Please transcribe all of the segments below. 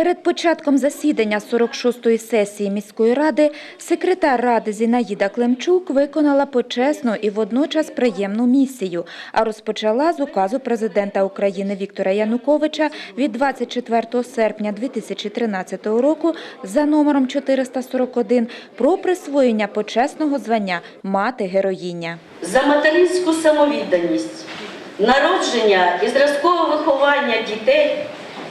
Перед початком засідання 46-ї сесії міської ради секретар ради Зінаїда Климчук виконала почесну і водночас приємну місію, а розпочала з указу президента України Віктора Януковича від 24 серпня 2013 року за номером 441 про присвоєння почесного звання «Мати героїня». за материнську самовідданість, народження і зразкове виховання дітей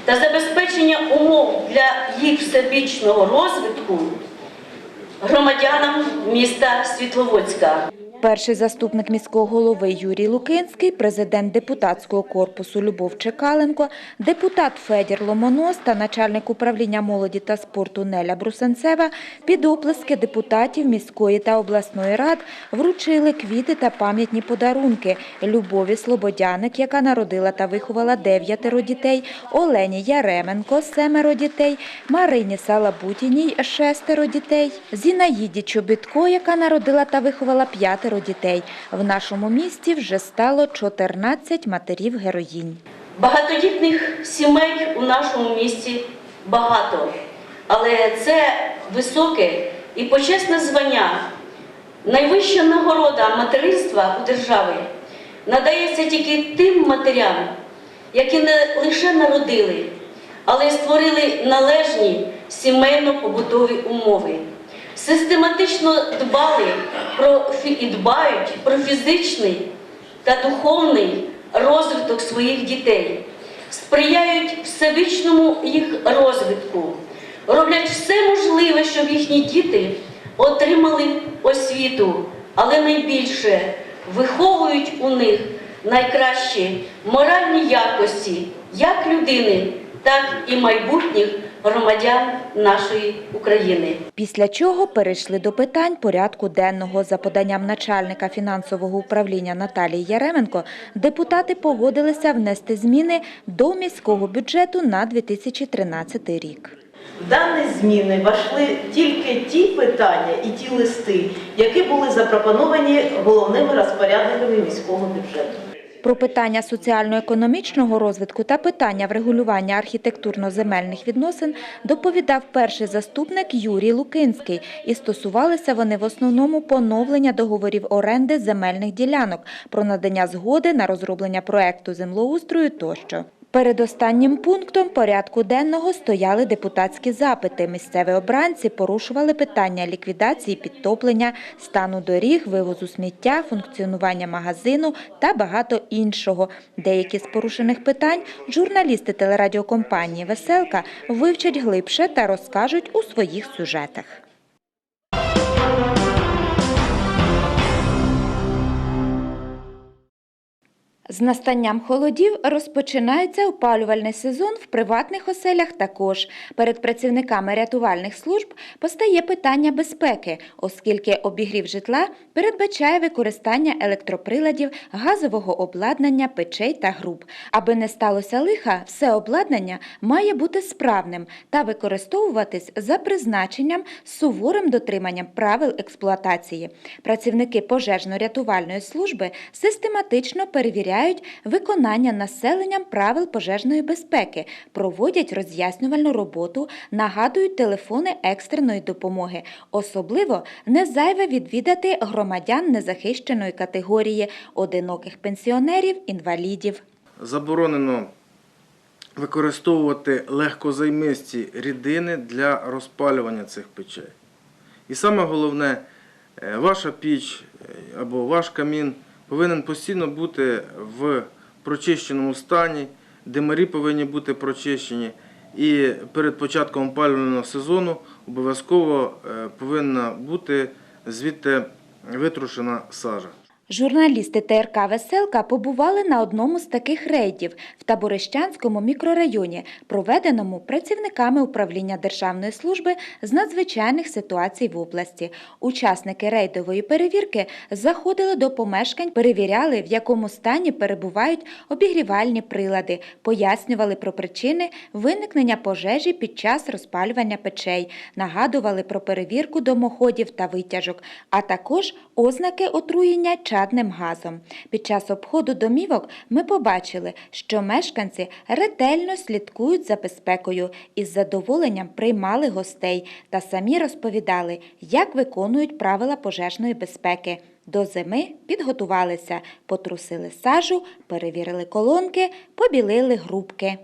та забезпечення умов для їх всебічного розвитку громадянам міста Світловодська. Перший заступник міського голови Юрій Лукинський, президент депутатського корпусу Любов Чекаленко, депутат Федір Ломонос та начальник управління молоді та спорту Неля Брусенцева під оплески депутатів міської та обласної рад вручили квіти та пам'ятні подарунки Любові Слободяник, яка народила та виховала дев'ятеро дітей, Олені Яременко – семеро дітей, Марині Салабутіній – шестеро дітей, Зінаїді Чобітко, яка народила та виховала п'ятеро дітей. В нашому місті вже стало 14 матерів-героїнь. Багатодітних сімей у нашому місті багато, але це високе і почесне звання, найвища нагорода материнства у державі надається тільки тим матерям, які не лише народили, але й створили належні сімейно-побутові умови. Систематично дбали про і дбають про фізичний та духовний розвиток своїх дітей, сприяють всебічному їх розвитку, роблять все можливе, щоб їхні діти отримали освіту, але найбільше виховують у них найкращі моральні якості як людини, так і майбутніх громадян нашої України. Після чого перейшли до питань порядку денного. За поданням начальника фінансового управління Наталії Яременко, депутати погодилися внести зміни до міського бюджету на 2013 рік. В дані зміни війшли тільки ті питання і ті листи, які були запропоновані головними розпорядниками міського бюджету. Про питання соціально-економічного розвитку та питання врегулювання архітектурно-земельних відносин доповідав перший заступник Юрій Лукинський, і стосувалися вони в основному поновлення договорів оренди земельних ділянок, про надання згоди на розроблення проекту землоустрою тощо. Перед останнім пунктом порядку денного стояли депутатські запити. Місцеві обранці порушували питання ліквідації підтоплення, стану доріг, вивозу сміття, функціонування магазину та багато іншого. Деякі з порушених питань журналісти телерадіокомпанії «Веселка» вивчать глибше та розкажуть у своїх сюжетах. З настанням холодів розпочинається опалювальний сезон в приватних оселях також. Перед працівниками рятувальних служб постає питання безпеки, оскільки обігрів житла передбачає використання електроприладів, газового обладнання, печей та груб. Аби не сталося лиха, все обладнання має бути справним та використовуватись за призначенням суворим дотриманням правил експлуатації. Працівники пожежно-рятувальної служби систематично перевіряють виконання населенням правил пожежної безпеки, проводять роз'яснювальну роботу, нагадують телефони екстреної допомоги. Особливо не зайве відвідати громадян незахищеної категорії, одиноких пенсіонерів, інвалідів. заборонено використовувати легкозаймисті рідини для розпалювання цих печей. І саме головне, е, ваша піч е, або ваш камін повинен постійно бути в прочищеному стані, димарі повинні бути прочищені. І перед початком опалювального сезону обов'язково е, повинна бути звідти витрушена сажа. Журналісти ТРК «Веселка» побували на одному з таких рейдів в Таборищанському мікрорайоні, проведеному працівниками управління Державної служби з надзвичайних ситуацій в області. Учасники рейдової перевірки заходили до помешкань, перевіряли, в якому стані перебувають обігрівальні прилади, пояснювали про причини виникнення пожежі під час розпалювання печей, нагадували про перевірку домоходів та витяжок, а також ознаки отруєння часу газом. Під час обходу домівок ми побачили, що мешканці ретельно слідкують за безпекою і з задоволенням приймали гостей та самі розповідали, як виконують правила пожежної безпеки. До зими підготувалися, потрусили сажу, перевірили колонки, побілили грубки.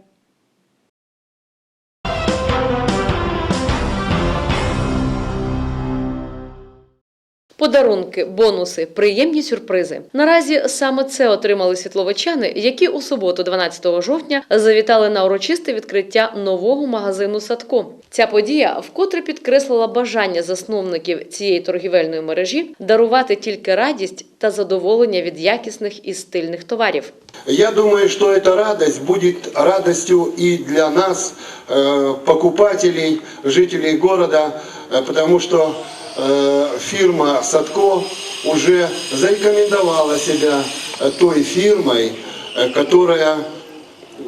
Подарунки, бонуси, приємні сюрпризи. Наразі саме це отримали світловичани, які у суботу, 12 жовтня, завітали на урочисте відкриття нового магазину Садко. Ця подія вкотре підкреслила бажання засновників цієї торгівельної мережі дарувати тільки радість та задоволення від якісних і стильних товарів. Я думаю, что эта радость будет радостью и для нас, э, покупателей, жителей города, э, потому что э, фирма Садко уже зарекомендовала себя э, той фирмой, э, которая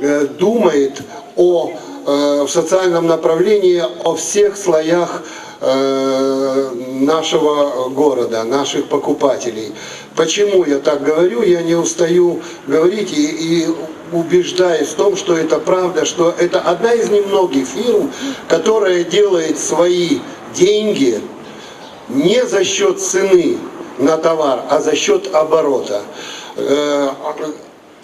э, думает о э, в социальном направлении о всех слоях э, нашего города, наших покупателей. Почему я так говорю? Я не устаю говорить и, и убеждаюсь в том, что это правда, что это одна из немногих фирм, которая делает свои деньги не за счет цены на товар, а за счет оборота. Э,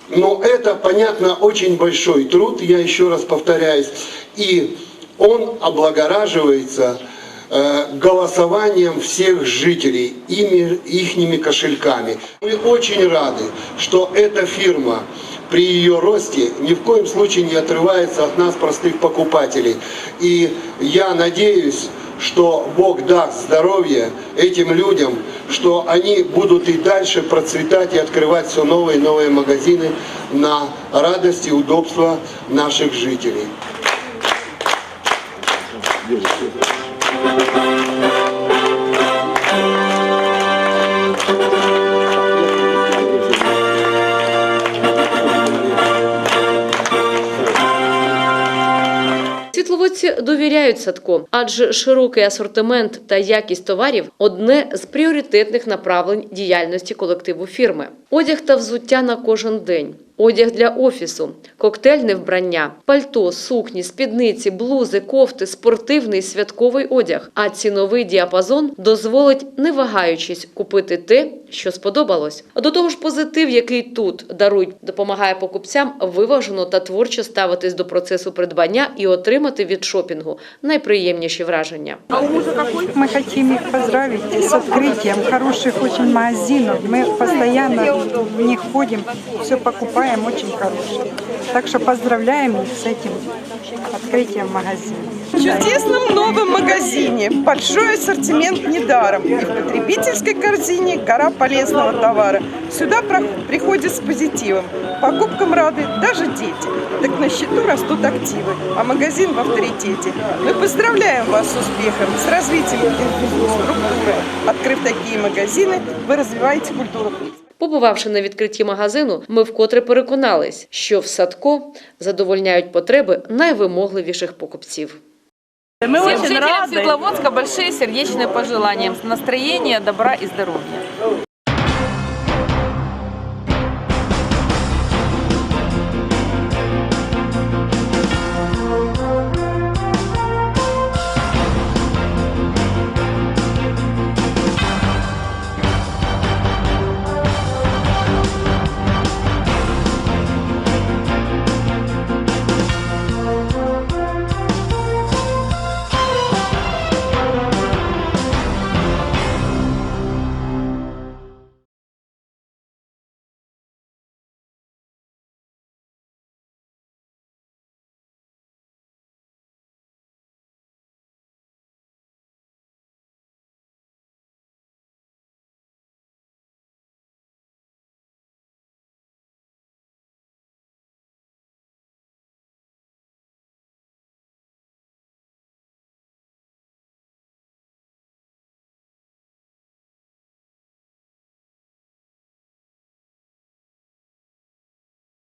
Но это, понятно, очень большой труд, я еще раз повторяюсь, и он облагораживается э, голосованием всех жителей, ими, ихними кошельками. Мы очень рады, что эта фирма при ее росте ни в коем случае не отрывается от нас, простых покупателей. И я надеюсь, что Бог даст здоровье этим людям, что они будут и дальше процветать и открывать все новые и новые магазины на радость и удобство наших жителей. Світловодці довіряють садко, адже широкий асортимент та якість товарів одне з пріоритетних направлень діяльності колективу фірми. Одяг та взуття на кожен день. Одяг для офісу, коктейльне вбрання, пальто, сукні, спідниці, блузи, кофти, спортивний святковий одяг. А ціновий діапазон дозволить, не вагаючись, купити те, що сподобалось. До того ж, позитив, який тут дарують, допомагає покупцям виважено та творчо ставитись до процесу придбання і отримати від шопінгу найприємніші враження. Мы хотим их поздравить с открытием хороших очень магазинов. Мы постоянно в них ходим, все покупаем очень хорошие. Так что поздравляем их с этим открытием магазина. В чудесном новом магазине большой ассортимент недаром. И в потребительской корзине гора полезного товара. Сюда про- приходят с позитивом. Покупкам рады даже дети. Так на счету растут активы, а магазин в авторитете. Мы поздравляем вас с успехом, с развитием инфраструктуры. Открыв такие магазины, вы развиваете культуру. Побувавши на відкритті магазину, ми вкотре переконались, що в садко задовольняють потреби найвимогливіших покупців. Мы Всем жителям Светловодска большие сердечные пожелания, настроения, добра и здоровья.